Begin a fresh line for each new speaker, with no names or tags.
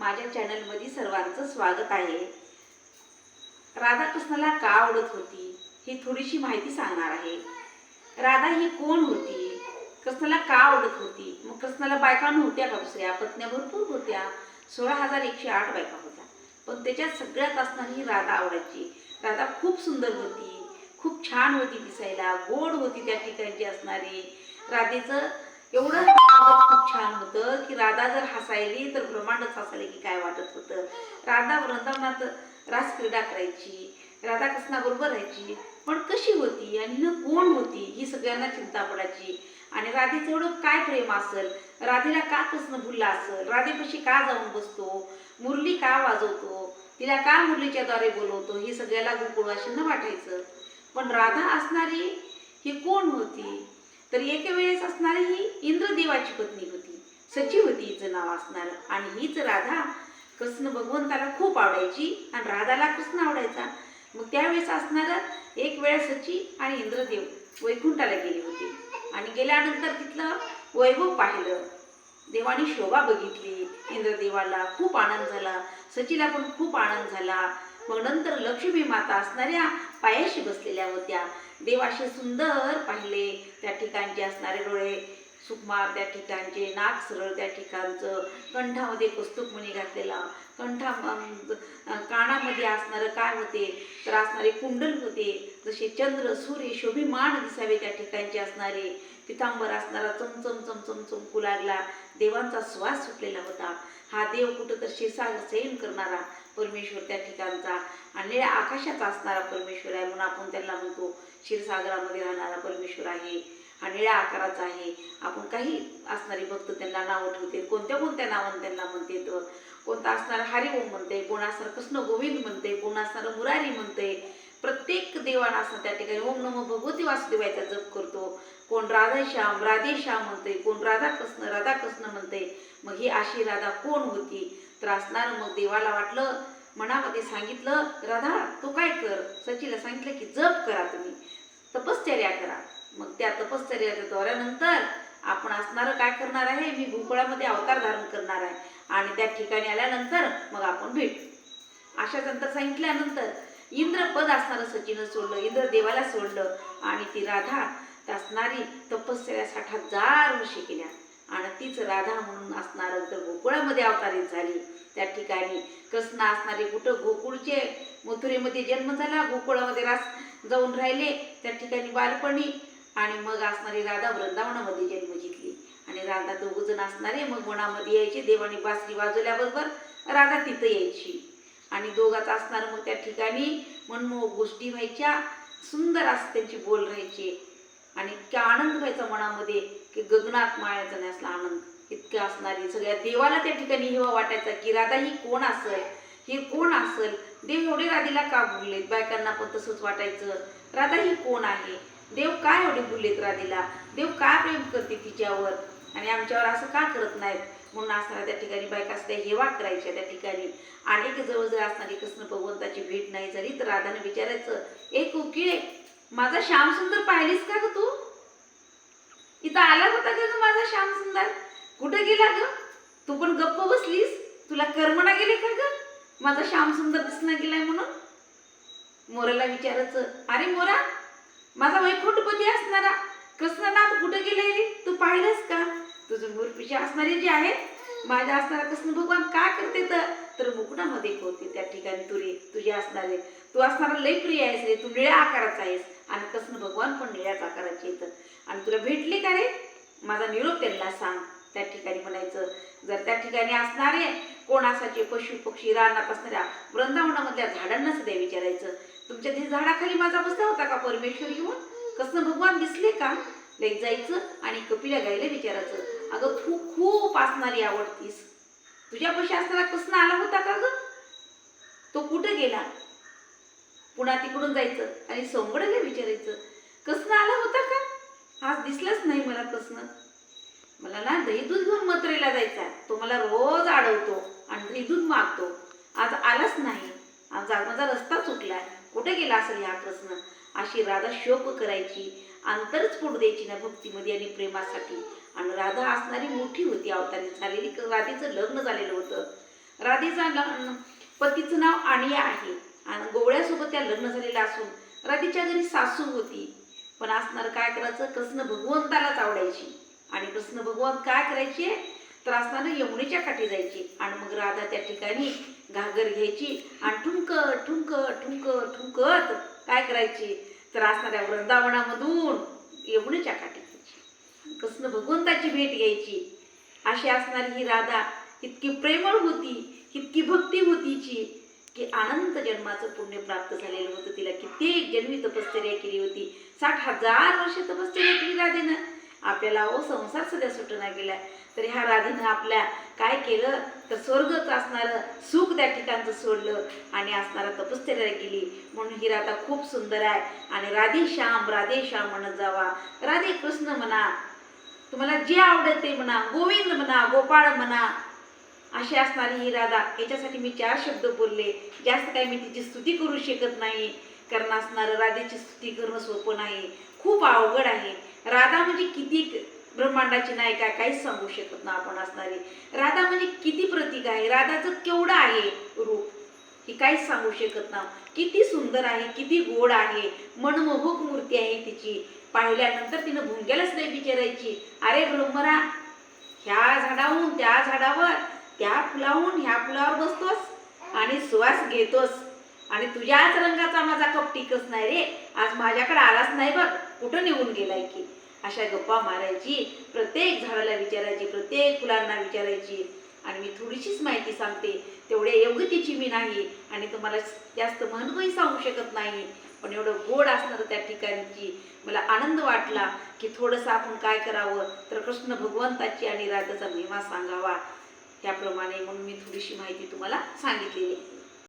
माझ्या चॅनलमध्ये सर्वांचं स्वागत आहे. राधाकृष्णाला का आवडत होती ही थोडीशी माहिती सांगणार आहे. राधा ही कोण होती? कृष्णाला का आवडत होती? मग कृष्णाला बायका नव्हत्या का दुसऱ्या? पत्न्या भरपूर होत्या. सोळा हजार एकशे आठ बायका होत्या. पण त्याच्यात सगळ्यात असणारी ही राधा आवडायची. राधा खूप सुंदर होती खूप छान होती दिसायला गोड होती त्या ठिकाणची असणारी. राधेचं एवढं खूप छान होतं की राधा जर हसायली तर ब्रह्मांडच हसायले की काय वाटत होतं. राधा वृंदावनात रास क्रीडा करायची राधा कृष्णाबरोबर राहायची. पण कशी होती आणि न कोण होती ही सगळ्यांना चिंता पडायची. आणि राधेचं एवढं काय प्रेम असेल? राधेला का कृष्ण भुलला असेल? राधेपाशी का जाऊन बसतो? मुरली का वाजवतो? तिला का मुरलीच्या द्वारे बोलवतो? हे सगळ्याला गोकुळवाशींना वाटायचं. पण राधा असणारी ही कोण होती? तर एके वेळेस असणारी ही इंद्रदेवाची पत्नी होती. सची होती हिचं नाव असणार. आणि हीच राधा कृष्ण भगवंताला खूप आवडायची आणि राधाला कृष्ण आवडायचा. मग त्यावेळेस असणार एक वेळा सची आणि इंद्रदेव वैकुंठाला गेली होती. आणि गेल्यानंतर तिथलं वैभव पाहिलं. देवाने शोभा बघितली. इंद्रदेवाला खूप आनंद झाला. सचीला पण खूप आनंद झाला. मग नंतर लक्ष्मी माता असणाऱ्या पायाशी बसलेल्या होत्या. देवाशी सुंदर पाहिले. त्या ठिकाणचे असणारे डोळे सुकुमार त्या ठिकाणचे नाक सरळ त्या ठिकाणचं कंठामध्ये कस्तुकमणी घातलेला. कंठा कानामध्ये असणारं काय होते? तर असणारे कुंडल होते. जसे चंद्र सूर्य शोभिमान दिसावे त्या ठिकाणचे असणारे. पितांबर असणारा चमचम चमचम चमकू लागला. देवांचा श्वास सुटलेला होता. हा देव कुठं तर शिरसागर सैन करणारा परमेश्वर त्या ठिकाणचा. आणि निळ्या आकाशाचा असणारा परमेश्वर आहे म्हणून आपण त्याला म्हणतो क्षीरसागरामध्ये राहणारा परमेश्वर आहे. हा निळ्या आकाराचा आहे. आपण काही असणारी भक्त त्यांना नावं ठेवते. कोणत्या कोणत्या नावानं त्यांना म्हणते कोणता असणारा हरिओम म्हणते कोण असणार कृष्ण गोविंद म्हणते कोण असणारं मुरारी म्हणते. प्रत्येक देवाना असं त्या ठिकाणी ओम नमो भगवती वासुदेवाचा जप करतो. कोण राधेश्याम राधेश्याम म्हणते कोण राधाकृष्ण राधाकृष्ण म्हणते. मग ही अशी राधा कोण होती? तर असणार मग देवाला वाटलं मनामध्ये सांगितलं राधा तू काय कर? सचीला सांगितलं की जप करा तुम्ही. तपश्चर्या करा. मग त्या तपश्चर्याच्या दौऱ्यानंतर. आपण असणारं काय करणार आहे? मी भूगोळामध्ये अवतार धारण करणार आहे. आणि त्या ठिकाणी आल्यानंतर मग आपण भेटू. अशा नंतर सांगितल्यानंतर इंद्रपद असणारं सचिनं सोडलं इंद्र देवाला सोडलं आणि ती राधा असणारी तपश्चर्या साठ हजार वर्षे केल्या. आणि तीच राधा म्हणून असणारं तर गोकुळामध्ये अवतारित झाली. त्या ठिकाणी कृष्ण असणारे कुठं गोकुळचे मथुरेमध्ये जन्म झाला. गोकुळामध्ये रास जाऊन राहिले. त्या ठिकाणी बालपणी आणि मग असणारी राधा वृंदावनामध्ये जन्म घेतली. आणि राधा दोघ जण असणारे मग मनामध्ये यायचे देवाने बासरी वाजवल्याबरोबर राधा तिथं यायची. आणि दोघाचं असणार मग त्या ठिकाणी मनमोहक गोष्टी व्हायच्या सुंदर असं त्यांची बोल राहायचे. आणि इतका आनंद व्हायचा मनामध्ये की गगनात माळायचा नाही असला आनंद. इतकं असणारी सगळ्या देवाला त्या ठिकाणी हेवा वाटायचा की राधा ही कोण असेल? हे कोण असेल? देव एवढे राधेला का बोललेत बायकांना पण तसंच वाटायचं. राधा ही कोण आहे? देव काय एवढे बोललेत राधेला देव का प्रेम करते तिच्यावर? आणि आमच्यावर असं का करत नाहीत? म्हणून असणाऱ्या त्या ठिकाणी बायका असल्या हेवा करायच्या त्या ठिकाणी. अनेक जवळजवळ असणारी कृष्ण भगवंताची भेट नाही झाली तर राधाने विचारायचं एक उकिळे माझा श्यामसुंदर पाहिलीस का ग तू? इथं आला होता का ग माझा श्याम सुंदर कुठं गेला ग? तू पण गप्प बसलीस? तुला कर्मणा गेले का ग? माझा श्याम सुंदर दिसना गेलाय म्हणून? मोराला विचारायचं अरे मोरा माझा वैकुंठपती असणारा कृष्णनाथ कुठं गेले रे? तू पाहिलंस का? तुझं मूर्पिशी असणारे जे आहेत माझ्या असणारा कृष्ण भगवान का करते तर? तर मुकुटामध्ये होते त्या ठिकाणी तुरे तुझे असणारे. तू असणारा लय प्रिय आहेस रे तू निळ्या आकाराचा आहेस आणि कृष्ण भगवान पण निळ्याच आकाराचे येतं आणि तुला भेटले का रे? माझा निरोप त्यांना सांग. त्या ठिकाणी म्हणायचं जर त्या ठिकाणी असणारे कोणासाचे पशु पक्षी रानात असणाऱ्या वृंदावनामधल्या झाडांना सुद्धा विचारायचं तुमच्या ते झाडाखाली माझा बसला होता का परमेश्वर येऊन कसं भगवान दिसले का? लेक जायचं आणि कपिला गायला विचारायचं अगं तू खूप असणारी आवडतीस. तुझ्यापाशी असणारा कृष्ण आला होता का ग? तो कुठं गेला? पुन्हा तिकडून जायचं आणि सोंगडला विचारायचं कृष्ण आला होता का आज दिसलाच नाही मला कृष्ण मला ना दही दूध घेऊन मथुरेला जायचा आहे. तो मला रोज अडवतो आणि निधून मागतो. आज आलाच नाही. आज माझा रस्ता चुकलाय. कुठे गेला असेल हा प्रश्न? अशी राधा शोक करायची. अंतरच फोड द्यायची ना भक्तीमध्ये आणि प्रेमासाठी. आणि राधा असणारी मोठी होती. अवतारी झालेली राधेचं लग्न झालेलं होतं. राधेचा पतीचं नाव आणिया आहे. आणि गोवळ्यासोबत त्या लग्न झालेलं असून राधेच्या घरी सासू होती. पण असणार काय करायचं? कृष्ण भगवंतालाच आवडायची. आणि कृष्ण भगवंत काय करायचे? तर असताना यमुनेच्या काठी जायची आणि मग राधा त्या ठिकाणी घागर घ्यायची आणि ठुमक ठुमक ठुमक ठुमकत काय करायची? तर असणाऱ्या वृंदावनामधून यमुनेच्या काठी जायची. कृष्ण भगवंताची भेट घ्यायची. अशी असणारी ही राधा इतकी प्रेमळ होती इतकी भक्ती होतीची की अनंत जन्माचं पुण्य प्राप्त झालेलं होतं तिला. कित्येक जन्मी तपश्चर्या केली होती. साठ हजार वर्ष तपश्चर्या केली राधेनं. आपल्याला ओ संसार सध्या सुटना गेला तर ह्या राधीनं आपल्या काय केलं? तर स्वर्गच असणारं सुख त्या ठिकाणचं सोडलं आणि असणारा तपश्चर्या केली. म्हणून ही राधा खूप सुंदर आहे. आणि राधे श्याम राधे श्याम म्हणत जावा. राधे कृष्ण म्हणा तुम्हाला जे आवडत ते म्हणा गोविंद म्हणा गोपाळ म्हणा अशी असणारी ही राधा. याच्यासाठी मी चार शब्द बोलले. जास्त काही मी तिची स्तुती करू शकत नाही. कारण असणारं राधेची स्तुती करणं सोपं नाही. खूप अवघड आहे. राधा म्हणजे किती ब्रह्मांडाची नायिका काहीच सांगू शकत ना आपण असणारी. राधा म्हणजे किती प्रतीक आहे राधाचं केवढं आहे रूप? ही काहीच सांगू शकत ना किती सुंदर आहे किती गोड आहे मनमोहक मूर्ती आहे तिची. पाहिल्यानंतर तिनं भुंग्यालाच नाही विचारायची. अरे ब्रह्मरा ह्या झाडाहून त्या झाडावर त्या फुलाहून ह्या फुलावर बसतोस आणि सुवास घेतोस. आणि तुझ्याच रंगाचा माझा कप टिकच नाही रे. आज माझ्याकडे आलाच नाही बघ. कुठं निघून गेलाय की? अशा गप्पा मारायची प्रत्येक झाडाला विचारायची प्रत्येक फुलांना विचारायची. आणि मी थोडीशीच माहिती सांगते. तेवढ्या योग्यतेची मी नाही आणि तुम्हाला जास्त महत्वही सांगू शकत नाही. पण एवढं गोड असणारं त्या ठिकाणची मला आनंद वाटला की थोडंसं आपण काय करावं? तर कृष्ण भगवंताची आणि राधाचा महिमा सांगावा. त्याप्रमाणे म्हणून मी थोडीशी माहिती तुम्हाला सांगितलेली आहे.